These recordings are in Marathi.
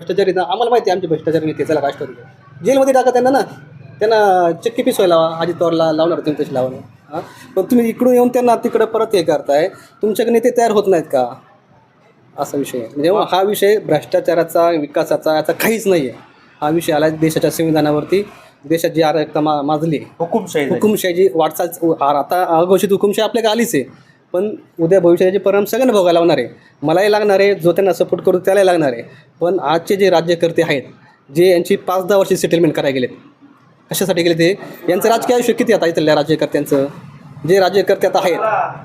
भ्रष्टाचारी ना आम्हाला माहिती आहे आमचे भ्रष्टाचारी नेते चला राष्ट्रवादी जेलमध्ये टाका त्यांना ना. त्यांना चक्की पिसवाय लावा आजी तोरला लावणार तुम्ही तशी लावा हां? पण तुम्ही इकडून येऊन त्यांना तिकडं परत हे करताय. तुमच्याकडे नेते तयार होत नाहीत का? असा विषय आहे. म्हणजे हा विषय भ्रष्टाचाराचा विकासाचा याचा काहीच नाही आहे हा विषय आला देशाच्या संविधानावरती. देशात जी अराजकता मा माजली हुकुमशाही झाली. हुकुमशाही वाटचाल आता अघोषित हुकुमशाही आपल्याकडे आलीच आहे. पण उद्या भविष्याचे परिणाम सगळ्यांना भोगायला लागणार आहे. मलाही लागणार आहे जो त्यांना सपोर्ट करू त्यालाही लागणार आहे. पण आजचे जे राज्यकर्ते आहेत जे यांची पाच दहा वर्षी सेटलमेंट करायला गेलेत कशासाठी गेले ते यांचं राजकीय आयुष्य किती आता इथल्या राज्यकर्त्यांचं? जे राज्यकर्ते आता आहेत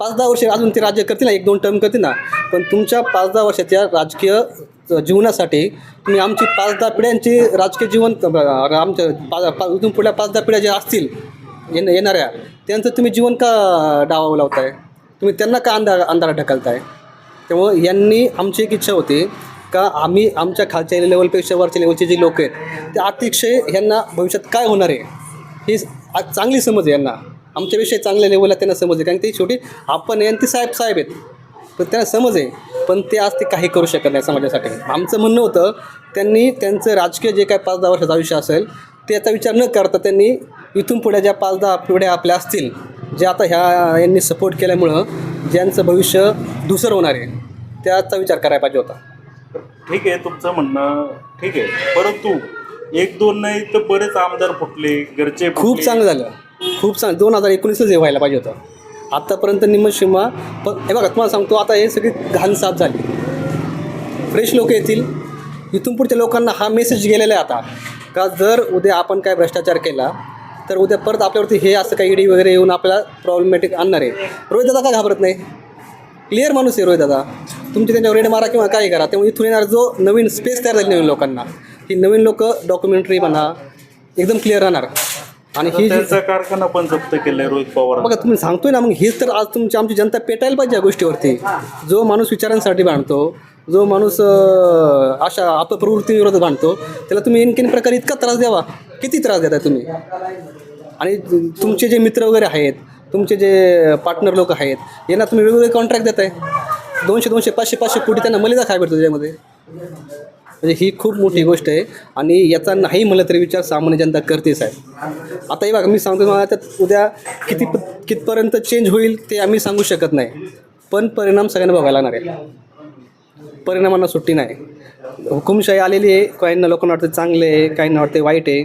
पाच दहा वर्ष अजून ते राज्य करतील ना एक दोन टर्म करतील ना पण तुमच्या पाच दहा वर्षाच्या राजकीय जीवनासाठी तुम्ही आमची पाच दहा पिढ्यांची राजकीय जीवन आमच्या पा पा- इथून पुढल्या पाच दहा पिढ्या ज्या असतील येणाऱ्या त्यांचं तुम्ही जीवन का डावावं लावताय? तुम्ही त्यांना का अंधार अंधारात ढकलताय? त्यामुळं यांनी आमची एक इच्छा होती का आम्ही आमच्या खालच्या लेवलपेक्षा वरच्या लेवलचे जे लोक आहेत ते अतिशय यांना भविष्यात काय होणार आहे ही आज चांगली समज आहे यांना. आमच्याविषयी चांगल्या लेवलला त्यांना समज आहे कारण ते शेवटी आपण आहे आणि ते साहेब साहेब आहेत. पण त्यांना समज आहे पण ते आज ते काही करू शकत नाही समाजासाठी. आमचं म्हणणं होतं त्यांनी त्यांचं राजकीय जे काय पाच दहा वर्षाचं आयुष्य असेल त्याचा विचार न करता त्यांनी इथून पुढे ज्या पाच दहा पिढ्या आपल्या असतील जे आता ह्या यांनी सपोर्ट केल्यामुळं ज्यांचं भविष्य धुसर होणार आहे त्याचा विचार करायला पाहिजे होता. ठीक आहे तुमचं म्हणणं ठीक आहे. परंतु एक दोन नाही तर बरेच आमदार फुटले घरचे खूप. चांगलं झालं. खूप चांगलं दोन हजार एकोणीसच हे व्हायला पाहिजे होतं. आत्तापर्यंत निम्म सीमा पण हे बघा तुम्हाला सांगतो आता हे सगळी घाण साफ झाली. फ्रेश लोक येतील. इथून पुढच्या लोकांना हा मेसेज गेलेला आहे आता. का जर उद्या आपण काय भ्रष्टाचार केला तर उद्या परत आपल्यावरती हे असं काही ईडी वगैरे येऊन आपल्याला प्रॉब्लेमॅटिक आणणार आहे. रोहित दादा का घाबरत नाही? क्लिअर माणूस आहे रोहित दादा. तुमची त्यांच्यावर रेड मारा किंवा काही करा. त्यामुळे इथून येणार जो नवीन स्पेस तयार झाली नवीन लोकांना. ही नवीन लोक डॉक्युमेंटरी म्हणा एकदम क्लिअर राहणार. आणि ही त्यांचा कारखाना पण जप्त केलाय रोहित पवार. बघा तुम्ही सांगतोय ना मग हेच तर आज तुमची आमची जनता पेटायला पाहिजे या गोष्टीवरती. जो माणूस विचारांसाठी भांडतो जो माणूस अं, अशा अपप्रवृत्तीविरोधात भांडतो त्याला तुम्ही इनकेन प्रकारे इतका त्रास द्यावा. किती त्रास देताय तुम्ही? आणि तुमचे जे मित्र वगैरे आहेत तुमचे जे पार्टनर लोक आहेत यांना तुम्ही वेगवेगळे कॉन्ट्रॅक्ट देताय? दोनशे दोनशे पाचशे पाचशे कोटी त्यांना मलिदा काय भेटतो त्याच्यामध्ये? म्हणजे ही खूप मोठी गोष्ट आहे आणि याचा नाही म्हणलं तरी विचार सामान्य जनता करते साहेब. आता हे बघा मी सांगतो मला त्यात उद्या किती कितपर्यंत चेंज होईल ते आम्ही सांगू शकत नाही. पण परिणाम सगळ्यांना बघायला लागणार आहे. परिणामांना सुट्टी नाही. हुकुमशाही आलेली आहे. काहींना लोकांना वाटतं चांगले आहे काहींना वाटतं वाईट आहे.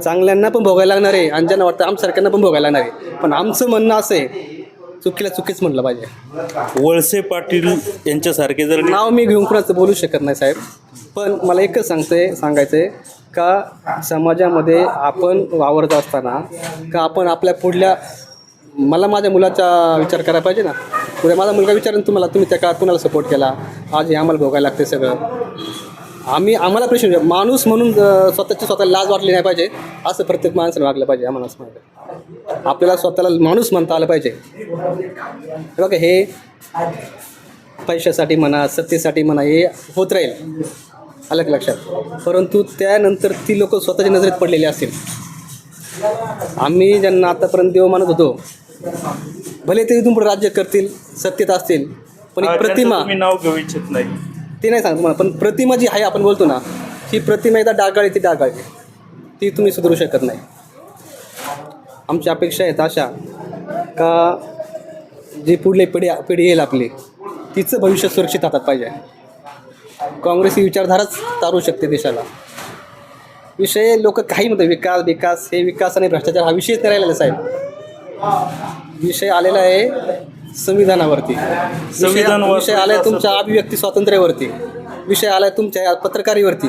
चांगल्यांना पण भोगायला लागणार आहे आणि ज्यांना वाटतं आमसारख्यांना पण भोगायला लागणार आहे. पण आमचं म्हणणं असं आहे चुकीला चुकीच म्हटलं पाहिजे. वळसे पाटील यांच्यासारखे जर नाव मी घेऊन कुणाचं बोलू शकत नाही साहेब. पण मला एकच सांगतंय सांगायचं आहे का समाजामध्ये आपण वावरत असताना का आपण आपल्या पुढल्या मला माझ्या मुलाचा विचार करायला पाहिजे ना? पुढे माझा मुलगा विचारेन तुम्हाला तुम्ही त्या काळात कुणाला सपोर्ट केला? आज हे आम्हाला भोगायला लागते सगळं. आम्ही आम्हाला प्रश्न माणूस म्हणून स्वतःची स्वतःला लाज वाटली नाही पाहिजे असं प्रत्येक माणसाने वागलं पाहिजे आम्हाला असं म्हणतं आपल्याला स्वतःला माणूस म्हणता आलं पाहिजे. बघा हे पैशासाठी म्हणा सत्तेसाठी म्हणा हे होत राहील. अलग लक्षात? परंतु त्यानंतर ती लोक स्वतःच्या नजरेत पडलेली असतील. आम्ही ज्यांना आतापर्यंत देव मानत होतो भले ते इथून पुढे राज्य करतील सत्तेत असतील पण एक प्रतिमा मी नाव घेऊ इच्छित नाही. ती नाही सांगतो मला पण प्रतिमा जी आहे आपण बोलतो ना ही प्रतिमा एकदा डागाळी ती डागाळी ती तुम्ही सुधारू शकत नाही. आमची अपेक्षा आहेत अशा का जी पुढली पिढी पिढी येईल आपली तिचं भविष्य सुरक्षित हातात पाहिजे. काँग्रेस ही विचारधाराच तारू शकते देशाला. विषय लोक काही म्हणतात विकास विकास हे विकास आणि भ्रष्टाचार हा विषयच नाही राहिलेला साहेब. विषय आलेला आहे संविधानावरती. संविधानावर- विषय आलाय तुमच्या अभिव्यक्ती स्वातंत्र्यावरती. विषय आलाय तुमच्या पत्रकारीवरती.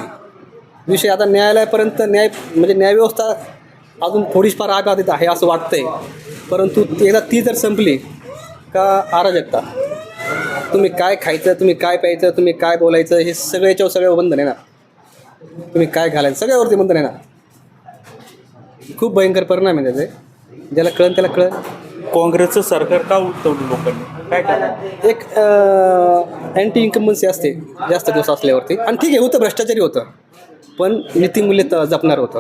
विषय आता न्यायालयापर्यंत न्याय म्हणजे न्यायव्यवस्था अजून थोडीफार आघातीत आहे असं वाटतंय. परंतु ती- एकदा ती जर संपली का अराजकता तुम्ही काय खायचं तुम्ही काय प्यायचं तुम्ही काय बोलायचं हे सगळं याच्यावर सगळं बंधन आहे ना? तुम्ही काय घालायचं सगळ्यावरती बंधन आहे ना? खूप भयंकर परिणाम आहे त्याचे. ज्याला कळन त्याला कळन काँग्रेसचं सरकार का उठवलं लोकांनी? काय काय एक अँटी इन्कम्बन्सी असते जास्त दिवस असल्यावरती. आणि ठीक आहे होतं भ्रष्टाचारी होतं. पण नीतिमूल्य त जपणार होतं.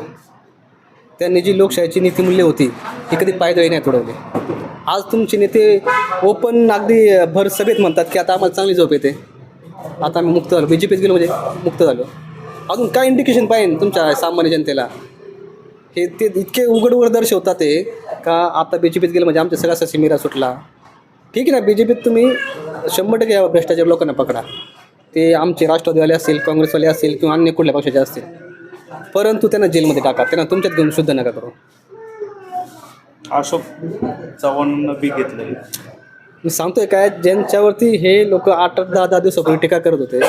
त्यांनी जी लोकशाहीची नीतिमूल्य होती ती कधी पायदळी नाही तुडवली. आज तुमचे नेते ओपन अगदी भर सभेत म्हणतात की आता आम्हाला चांगली झोप येते. आता आम्ही मुक्त झालो. बी जे पीत गेलो म्हणजे मुक्त झालो. अजून काय इंडिकेशन पाहिजे तुमच्या सामान्य जनतेला? हे ते इतके उघड उघड दर्शवतात ते का? आता बी जे पीत गेलं म्हणजे आमच्या सगळ्या सिमिरा सुटला. ठीक आहे ना बी जे पीत तुम्ही शंभर टक्के भ्रष्टाचार लोकांना पकडा. ते आमचे राष्ट्रवादीवाले असतील काँग्रेसवाले असतील किंवा अन्य कुठल्या पक्षाचे असतील परंतु त्यांना जेलमध्ये टाका. त्यांना तुमच्यात घेऊन शुद्ध नका करू. अशोक चव्हाणांना बी घेतलंय मी सांगतोय काय ज्यांच्यावरती हे लोक आठ आठ दहा दहा दिवसापूर्वी टीका करत होते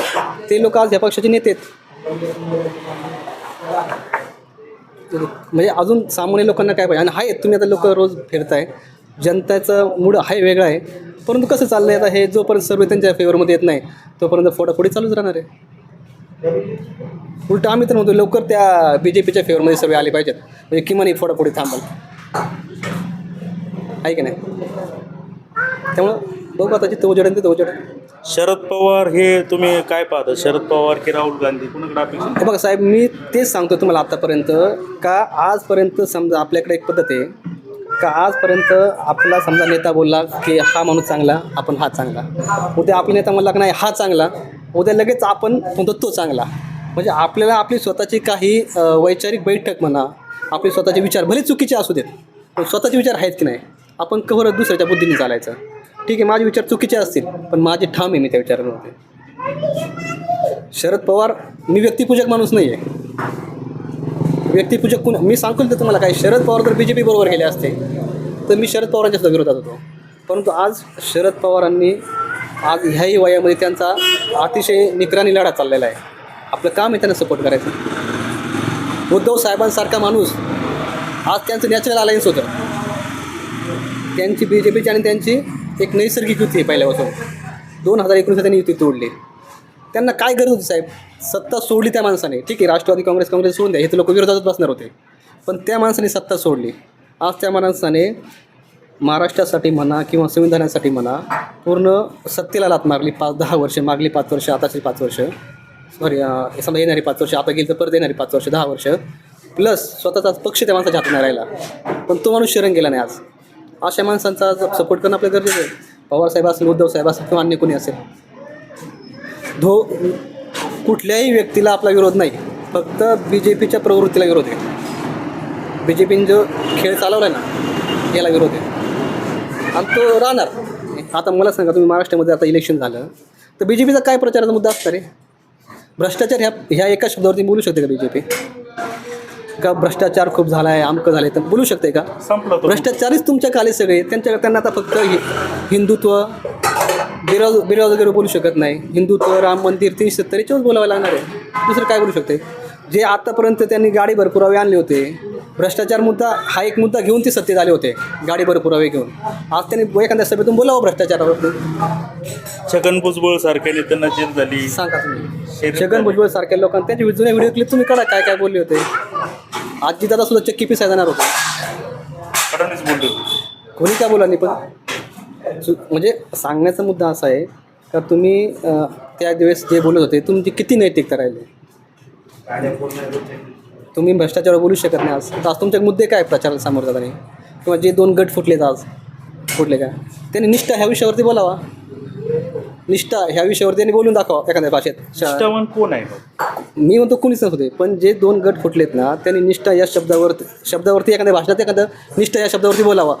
ते लोक आज या पक्षाचे नेते आहेत. म्हणजे अजून सामान्य लोकांना काय पाहिजे? आणि आहे तुम्ही आता लोक रोज फिरताय. जनतेचा मूड आहे वेगळा आहे. परंतु कसं चाललंय आता? हे जोपर्यंत सर्व त्यांच्या फेवरमध्ये येत नाही तोपर्यंत फोडाफोडी चालूच राहणार आहे. उलट आम्ही तर म्हणतो लवकर त्या बी जे पीच्या फेवरमध्ये सर्व आले पाहिजेत. म्हणजे किमान ही फोडाफोडी थांबल. आहे की नाही? त्यामुळं बघू आता जिथं उजेड तिथं उजेड. शरद पवार हे तुम्ही काय पाहता? शरद पवार की राहुल गांधी? कुणाकडे अपेक्षा हे बघा साहेब मी तेच सांगतो तुम्हाला आतापर्यंत का आजपर्यंत समजा आपल्याकडे एक पद्धत आहे का आजपर्यंत आपला समजा नेता बोलला की हा माणूस चांगला आपण हा चांगला. उद्या आपला नेता म्हणला की नाही हा चांगला. उद्या लगेच आपण म्हणतो तो चांगला. म्हणजे आपल्याला आपली स्वतःची काही अ, वैचारिक बैठक म्हणा आपले स्वतःचे विचार भले चुकीचे असू देत पण स्वतःचे विचार आहेत की नाही आपण कवर दुसऱ्याच्या बुद्धीने चालायचं. ठीक आहे माझे विचार चुकीचे असतील पण माझे ठाम आहे मी त्या विचारांवरती. शरद पवार मी व्यक्तिपूजक माणूस नाही आहे व्यक्तिपूजक कुण मी सांगतो तर तुम्हाला काय शरद पवार जर बी जे पी बरोबर गेले असते तर मी शरद पवारांच्या सुद्धा विरोधात होतो. परंतु आज शरद पवारांनी आज ह्याही वयामध्ये त्यांचा अतिशय निकरानी लढा चाललेला आहे. आपलं काम आहे त्यांना सपोर्ट करायचं. उद्धव साहेबांसारखा माणूस आज त्यांचं नॅचरल अलायन्स होतं. त्यांची बी जे पीची आणि त्यांची एक नैसर्गिक युती आहे पहिल्यापासून. दोन हजार एकोणीसला त्यांनी युती तोडली. त्यांना काय गरज होती साहेब? सत्ता सोडली त्या माणसाने. ठीक आहे राष्ट्रवादी काँग्रेस काँग्रेस सोडून द्या. हे तर लोक विरोधातच बसणार होते. पण त्या माणसाने सत्ता सोडली. आज त्या माणसाने महाराष्ट्रासाठी म्हणा किंवा संविधानासाठी म्हणा पूर्ण सत्तेला लात मारली. पाच दहा वर्ष मागली पाच वर्ष आताची पाच वर्ष. सॉरी समजा येणारी पाच वर्ष आता गेली तर परत येणारी पाच वर्ष दहा वर्ष. प्लस स्वतःचा पक्ष त्या माणसाच्या हातात नाही राहिला. पण तो माणूस शरण गेला नाही आज. अशा माणसांचा सपोर्ट करणं आपल्या गरजेचं आहे. पवारसाहेब असेल उद्धव साहेब असेल किंवा अन्य कोणी असेल. धो कुठल्याही व्यक्तीला आपला विरोध नाही. फक्त बी जे पीच्या प्रवृत्तीला विरोध आहे. बी जे पीने जो खेळ चालवला आहे ना याला विरोध आहे. आणि तो राहणार. आता मला सांगा तुम्ही महाराष्ट्रामध्ये आता इलेक्शन झालं तर बी जे पीचा काय प्रचाराचा मुद्दा असणार आहे? भ्रष्टाचार ह्या ह्या एका शब्दावरती बोलू शकते का बी जे पी का भ्रष्टाचार खूप झाला आहे आमकं झालं आहे तर बोलू शकते का? संपला तो. भ्रष्टाचारीच तुमच्या खाली सगळे त्यांच्या त्यांना आता फक्त हिंदुत्व बिराज बिराज वगैरे बोलू शकत नाही. हिंदुत्व राम मंदिर तीनशे सत्तरीच्याच बोलावं लागणार आहे. दुसरं काय बोलू शकते जे आतापर्यंत त्यांनी गाडीभर पुरावे आणले होते भ्रष्टाचार मुद्दा हा एक मुद्दा घेऊन ते सत्तेत आले होते गाडीभर पुरावे घेऊन. आज त्यांनी एखाद्या सभेतून बोलावं भ्रष्टाचारावर छगन भुजबळ सारख्या नेत्यांना जेल झाली. सांगा तुम्ही. छगन भुजबळ सारख्या लोकांना त्यांचे जुने व्हिडिओ क्लिप तुम्ही काढा काय काय बोलले होते. आजी दादा सुद्धा चक्की पिसाय जाणार होते. फडणवीस बोलले होते. कोणी काय बोला पण? म्हणजे सांगण्याचा मुद्दा असा आहे का तुम्ही त्या दिवस जे बोलत होते तुमची किती नैतिकता राहिली? तुम्ही भ्रष्टाचारावर बोलू शकत नाही आज. तर आज तुमचे मुद्दे काय प्रचाराला सामोरं जाताना? किंवा जे दोन गट फुटलेत आज फुटले का? त्यांनी निष्ठा ह्या विषयावरती बोलावा. निष्ठा ह्या विषयावरती त्यांनी बोलून दाखवा एखाद्या भाषेत. निष्ठावान कोण आहे मग? मी म्हणतो कोणीच नव्हते पण जे दोन गट फुटलेत ना त्यांनी निष्ठा या शब्दावरती शब्दावरती एखाद्या भाषणात एखादं निष्ठा या शब्दावरती बोलावा.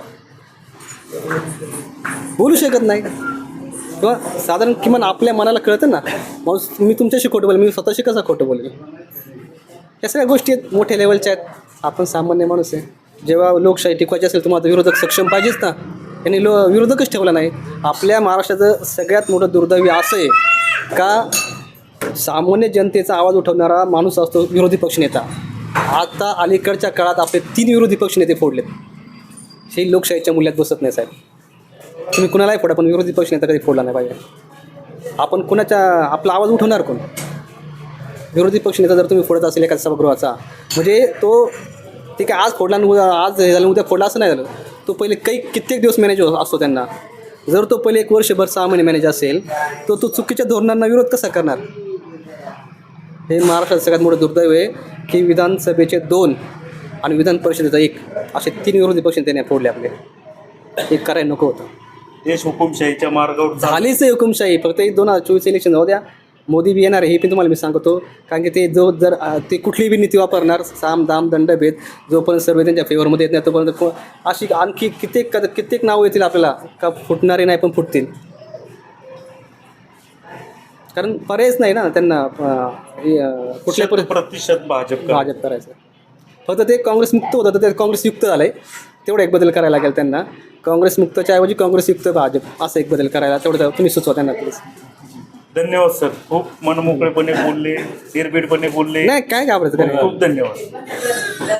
बोलू शकत नाही. किंवा साधारण किमान आपल्या मनाला कळतं ना माणूस मी तुमच्याशी खोटं बोलेल मी स्वतःशी कसं खोटं बोलेल या सगळ्या गोष्टी आहेत मोठ्या लेवलच्या आहेत. आपण सामान्य माणूस आहे. जेव्हा लोकशाही टिकवायची असेल तुम्हाला विरोधक सक्षम पाहिजेच ना. यांनी लो विरोधकच ठेवला नाही. आपल्या महाराष्ट्राचं सगळ्यात मोठं दुर्दैवी असं आहे का सामान्य जनतेचा आवाज उठवणारा माणूस असतो विरोधी पक्षनेता आता अलीकडच्या काळात आपले तीन विरोधी पक्षनेते फोडलेत. हे लोकशाहीच्या मूल्यात बसत नाही साहेब. तुम्ही कुणालाही फोडा पण विरोधी पक्षनेता कधी फोडला नाही पाहिजे. आपण कुणाच्या आपला आवाज उठवणार कोण? विरोधी पक्षनेता जर तुम्ही फोडत असेल एखाद्या सभागृहाचा म्हणजे तो ठीक आहे आज फोडला उद्या आज हे झालं उद्या फोडला असं नाही झालं. तो पहिले काही कित्येक दिवस मॅनेज असतो त्यांना. जर तो पहिले एक वर्षभर सहा महिने मॅनेज असेल तर तो चुकीच्या धोरणांना विरोध कसा करणार? हे महाराष्ट्रात सगळ्यात मोठं दुर्दैव आहे की विधानसभेचे दोन आणि विधान परिषदेचा एक असे तीन विरोधी पक्ष त्याने फोडले आपले. हे करायला नको होतं. देश हुकुमशाहीच्या मार्गावर झालीच आहे हुकुमशाही. फक्त एक दोन हजार चोवीस इलेक्शन जाऊ द्या. मोदी बी येणार आहे हे पण तुम्हाला मी सांगतो. कारण की ते जो जर ते कुठलीही बी नीती वापरणार साम दाम दंड भेद जोपर्यंत सर्व त्यांच्या फेवरमध्ये येत नाही तोपर्यंत अशी आणखी कित्येक कित्येक नावं येतील आपल्याला का फुटणारे नाही पण फुटतील. कारण पर्यायच नाही ना त्यांना कुठल्या शत प्रतिशत भाजप. भाजप करायचं. फक्त ते काँग्रेस मुक्त होतं तर ते काँग्रेस युक्त झालं आहे तेवढा एक बदल करायला लागेल त्यांना. काँग्रेस मुक्तच्या ऐवजी काँग्रेस युक्त भाजप असं एक बदल करायला तेवढं तुम्ही सुचवा त्यांना प्लीज धन्यवाद सर. खूप मनमोकळेपणे बोलले निर्भीडपणे बोलले. नाही काय घाबरायचं काय खूप धन्यवाद.